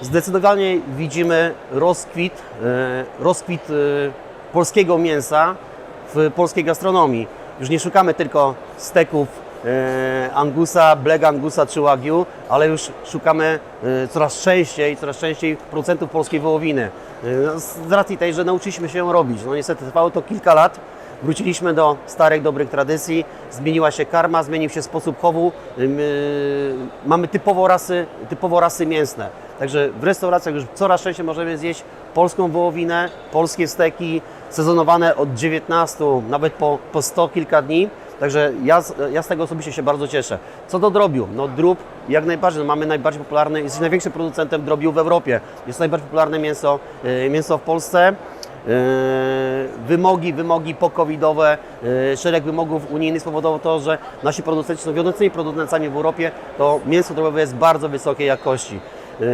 Zdecydowanie widzimy rozkwit, e, rozkwit e, polskiego mięsa w polskiej gastronomii. Już nie szukamy tylko steków e, Angusa, Black Angusa czy Wagyu, ale już szukamy coraz częściej, coraz częściej producentów polskiej wołowiny. Z racji tej, że nauczyliśmy się ją robić. No niestety trwało to kilka lat. Wróciliśmy do starych, dobrych tradycji. Zmieniła się karma, zmienił się sposób chowu. Mamy typowo rasy, typowo rasy mięsne. Także w restauracjach już coraz częściej możemy zjeść polską wołowinę, polskie steki, sezonowane od 19, nawet po, po 100 kilka dni. Także ja, ja z tego osobiście się bardzo cieszę. Co do drobiu, no drób jak najbardziej, no mamy najbardziej popularny, jest największym producentem drobiu w Europie. Jest najbardziej popularne mięso, y, mięso w Polsce. Yy, Wymogi, wymogi pokowidowe, yy, szereg wymogów unijnych spowodowało to, że nasi producenci są wiodącymi producentami w Europie, to mięso drobiowe jest bardzo wysokiej jakości. Yy,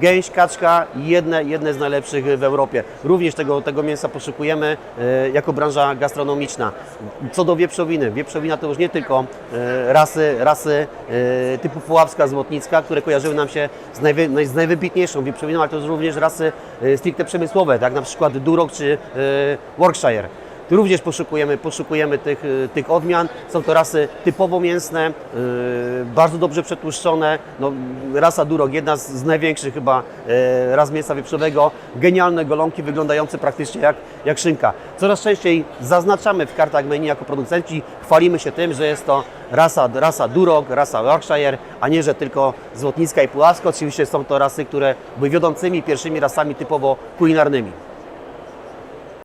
Gęś, kaczka, jedne, jedne z najlepszych w Europie. Również tego, tego mięsa poszukujemy yy, jako branża gastronomiczna. Co do wieprzowiny, wieprzowina to już nie tylko yy, rasy, rasy typu pułapska, złotnicka, które kojarzyły nam się z, najwy, naj- z najwybitniejszą wieprzowiną, ale to również rasy stricte przemysłowe, tak na przykład Duroc czy Yorkshire. Również poszukujemy, poszukujemy tych, y, tych odmian. Są to rasy typowo mięsne, y, bardzo dobrze przetłuszczone. No, rasa Durok, jedna z, największych chyba y, ras mięsa wieprzowego. Genialne golonki wyglądające praktycznie jak, jak szynka. Coraz częściej zaznaczamy w kartach menu jako producenci, chwalimy się tym, że jest to rasa, rasa Durok, rasa Yorkshire, a nie, że tylko Złotnicka i Puławska. Oczywiście są to rasy, które były wiodącymi pierwszymi rasami typowo kulinarnymi.